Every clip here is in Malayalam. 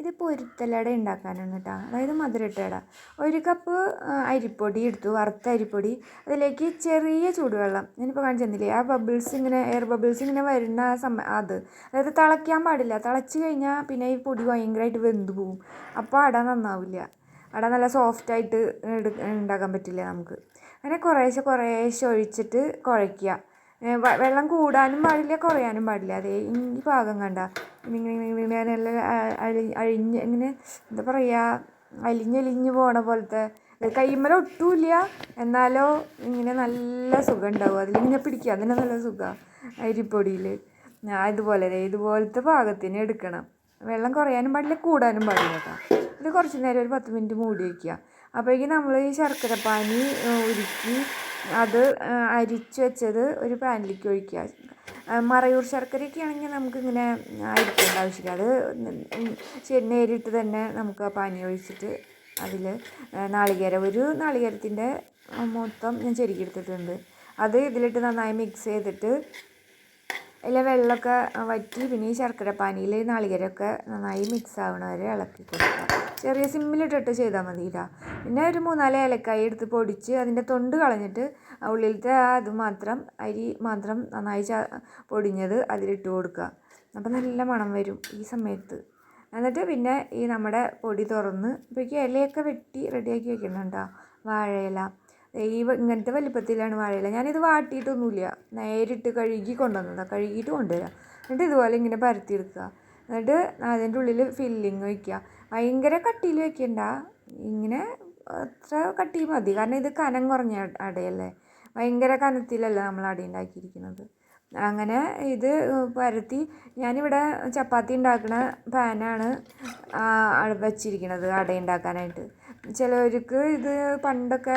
ഇത് പൊരുത്തലട ഉണ്ടാക്കാനാണ് കേട്ടോ. അതായത് മധുരട്ടട. ഒരു കപ്പ് അരിപ്പൊടി എടുത്തു വറുത്ത അരിപ്പൊടി. അതിലേക്ക് ചെറിയ ചൂടുവെള്ളം. ഞാനിപ്പോൾ കാണിച്ചു തന്നില്ലേ ആ ബബിൾസ് ഇങ്ങനെ എയർ ബബിൾസ് ഇങ്ങനെ വരുന്ന ആ സമ അത്. അതായത് തിളയ്ക്കാൻ പാടില്ല. തിളച്ച് കഴിഞ്ഞാൽ പിന്നെ ഈ പൊടി ഭയങ്കരമായിട്ട് വെന്ത് പോവും. അപ്പോൾ അട നന്നാവില്ല. അട നല്ല സോഫ്റ്റായിട്ട് ഉണ്ടാക്കാൻ പറ്റില്ല നമുക്ക്. അങ്ങനെ കുറേശ്ശെ കുറേശ്ശെ ഒഴിച്ചിട്ട് കുഴയ്ക്കുക വെള്ളം കൂടാനും പാടില്ല കുറയാനും പാടില്ല. അതേ ഈ പാകം കണ്ട. ഇങ്ങനെ നല്ല അഴി അഴിഞ്ഞ് ഇങ്ങനെ എന്താ പറയുക അലിഞ്ഞലിഞ്ഞ് പോണ പോലത്തെ. കൈമല ഒട്ടുമില്ല എന്നാലോ ഇങ്ങനെ നല്ല സുഖം ഉണ്ടാവും അതിലിങ്ങനെ പിടിക്കുക അതിന് നല്ല സുഖമാണ് അരിപ്പൊടിയിൽ ഇതുപോലെ ഇതുപോലത്തെ പാകത്തിന് എടുക്കണം. വെള്ളം കുറയാനും പാടില്ല കൂടാനും പാടില്ല കേട്ടോ. ഇത് കുറച്ച് നേരം ഒരു പത്ത് മിനിറ്റ് മൂടി വയ്ക്കുക അപ്പോഴേക്കും നമ്മൾ ഈ ശർക്കര പാനി ഉരുക്കി അത് അരിച്ച് വെച്ചത് ഒരു പാനിലേക്ക് ഒഴിക്കുക. മറയൂർ ശർക്കരയൊക്കെ ആണെങ്കിൽ നമുക്കിങ്ങനെ അരിക്കേണ്ട ആവശ്യമില്ല. അത് നേരിട്ട് തന്നെ നമുക്ക് ആ പാനി ഒഴിച്ചിട്ട് അതിൽ നാളികേരം. ഒരു നാളികേരത്തിന്റെ മൊത്തം ഞാൻ ചെരുക്കിയെടുത്തിട്ടുണ്ട് അത് ഇതിലിട്ട് നന്നായി മിക്സ് ചെയ്തിട്ട് അതിലെ വെള്ളമൊക്കെ വറ്റി പിന്നെ ഈ ശർക്കര പാനിയിൽ നാളികേരമൊക്കെ നന്നായി മിക്സ് ആവണ വരെ ഇളക്കി കൊടുക്കുക. ചെറിയ സിമ്മിലിട്ടിട്ട് ചെയ്താൽ മതി ഇതാ പിന്നെ ഒരു മൂന്നാൽ ഏലക്കായി എടുത്ത് പൊടിച്ച് അതിന്റെ തൊണ്ട് കളഞ്ഞിട്ട് ഉള്ളിലത്തെ ആ അത് മാത്രം അരി മാത്രം നന്നായി ച പൊടിഞ്ഞത് അതിലിട്ട് കൊടുക്കുക. അപ്പോൾ നല്ല മണം വരും ഈ സമയത്ത്. എന്നിട്ട് പിന്നെ ഈ നമ്മുടെ പൊടി തുറന്ന് ഇപ്പോഴേക്ക് ഇലയൊക്കെ വെട്ടി റെഡിയാക്കി വെക്കുന്നുണ്ടോ വാഴയില ഈ ഇങ്ങനത്തെ വലിപ്പത്തിലാണ് വാഴയില. ഞാനിത് വാട്ടിയിട്ടൊന്നുമില്ല. നേരിട്ട് കഴുകി കൊണ്ടുവന്നതാണ് കഴുകിയിട്ട് കൊണ്ടുവരാം. എന്നിട്ട് ഇതുപോലെ ഇങ്ങനെ പരത്തിയെടുക്കുക. എന്നിട്ട് അതിന്റെ ഉള്ളിൽ ഫില്ലിങ് വയ്ക്കുക ഭയങ്കര കട്ടിയിൽ വയ്ക്കണ്ട ഇങ്ങനെ അത്ര കട്ടി മതി. കാരണം ഇത് കനം കുറഞ്ഞ അടയല്ലേ. ഭയങ്കര കനത്തിലല്ല നമ്മൾ അട ഉണ്ടാക്കിയിരിക്കുന്നത്. അങ്ങനെ ഇത് പരത്തി. ഞാനിവിടെ ചപ്പാത്തി ഉണ്ടാക്കുന്ന പാനാണ് വെച്ചിരിക്കുന്നത് അട ഉണ്ടാക്കാനായിട്ട്. ചിലവർക്ക് ഇത് പണ്ടൊക്കെ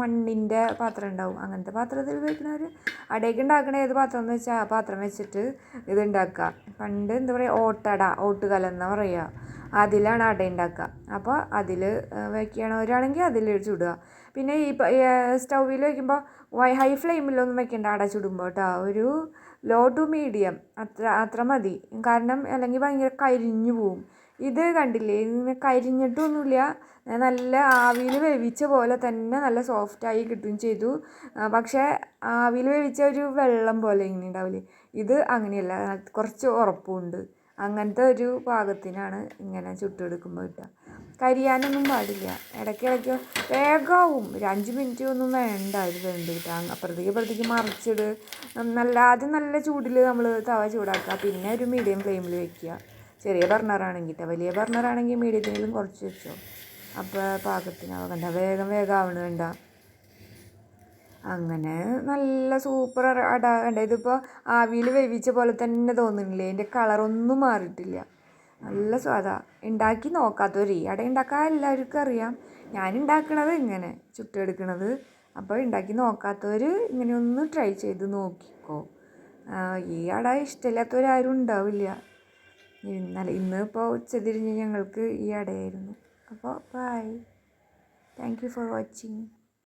മണ്ണിന്റെ പാത്രം ഉണ്ടാവും. അങ്ങനത്തെ പാത്രത്തിൽ ഉപയോഗിക്കുന്നവർ അടയ്ക്ക് ഉണ്ടാക്കണ ഏത് പാത്രം എന്ന് വെച്ചാൽ ആ പാത്രം വെച്ചിട്ട് ഇത് ഉണ്ടാക്കുക. പണ്ട് എന്താ പറയുക ഓട്ടട ഓട്ടുകലെന്ന് പറയുക അതിലാണ് അട ഉണ്ടാക്കുക. അപ്പോൾ അതിൽ വയ്ക്കണവരാണെങ്കിൽ അതിൽ ചുടുക. പിന്നെ ഈ സ്റ്റൗവിൽ വയ്ക്കുമ്പോൾ ഹൈ ഫ്ലെയിമിലൊന്നും വെക്കേണ്ട അട ചുടുമ്പോൾ കേട്ടോ. ഒരു ലോ ടു മീഡിയം അത്ര അത്ര മതി. കാരണം അല്ലെങ്കിൽ ഭയങ്കര കരിഞ്ഞു പോവും. ഇത് കണ്ടില്ലേ? ഇങ്ങനെ കരിഞ്ഞിട്ടൊന്നുമില്ല. നല്ല ആവിയിൽ വേവിച്ച പോലെ തന്നെ നല്ല സോഫ്റ്റായി കിട്ടുകയും ചെയ്തു. പക്ഷേ ആവിയിൽ വേവിച്ച ഒരു വെള്ളം പോലെ ഇങ്ങനെ ഉണ്ടാവില്ലേ ഇത് അങ്ങനെയല്ല. കുറച്ച് ഉറപ്പുണ്ട്. അങ്ങനത്തെ ഒരു പാകത്തിനാണ് ഇങ്ങനെ ചുട്ടെടുക്കുമ്പോൾ കിട്ടുക കരിയാനൊന്നും പാടില്ല. ഇടയ്ക്കിടയ്ക്ക് വേഗമാവും ഒരു അഞ്ച് മിനിറ്റ് ഒന്നും വേണ്ട. ഇത് വെന്ത് കിട്ടാൻ. അപ്പുറത്തേക്ക് അപ്പുറത്തേക്ക് മറിച്ചിട്. നല്ല ആദ്യം നല്ല ചൂടിൽ നമ്മൾ തവ ചൂടാക്കുക. പിന്നെ ഒരു മീഡിയം ഫ്ലെയിമിൽ വെക്കുക. ചെറിയ ബർണറാണെങ്കിൽ വലിയ ബർണറാണെങ്കിൽ മീഡിയത്തിലും കുറച്ച് വെച്ചോ. അപ്പോൾ പാകത്തിനാവും കണ്ട വേഗം വേഗം ആവണ വേണ്ട അങ്ങനെ നല്ല സൂപ്പർ അട കണ്ട. ഇതിപ്പോൾ ആവിയിൽ വേവിച്ച പോലെ തന്നെ തോന്നുന്നില്ലേ? അതിന്റെ കളറൊന്നും മാറിയിട്ടില്ല. നല്ല സ്വാദാ ഉണ്ടാക്കി നോക്കാത്തവർ ഈ അട ഉണ്ടാക്കാൻ എല്ലാവർക്കും അറിയാം. ഞാൻ ഉണ്ടാക്കണത് ഇങ്ങനെ ചുട്ടെടുക്കണത്. അപ്പോൾ ഉണ്ടാക്കി നോക്കാത്തവർ ഇങ്ങനെ ഒന്ന് ട്രൈ ചെയ്ത് നോക്കിക്കോ. ഈ അട ഇഷ്ടമില്ലാത്തവരാരും ഉണ്ടാവില്ല. ഇന്നലെ ഇന്ന് ഇപ്പോൾ ഉച്ചതിരിഞ്ഞ് ഞങ്ങൾക്ക് ഈ അടയായിരുന്നു. അപ്പോൾ bye thank you for watching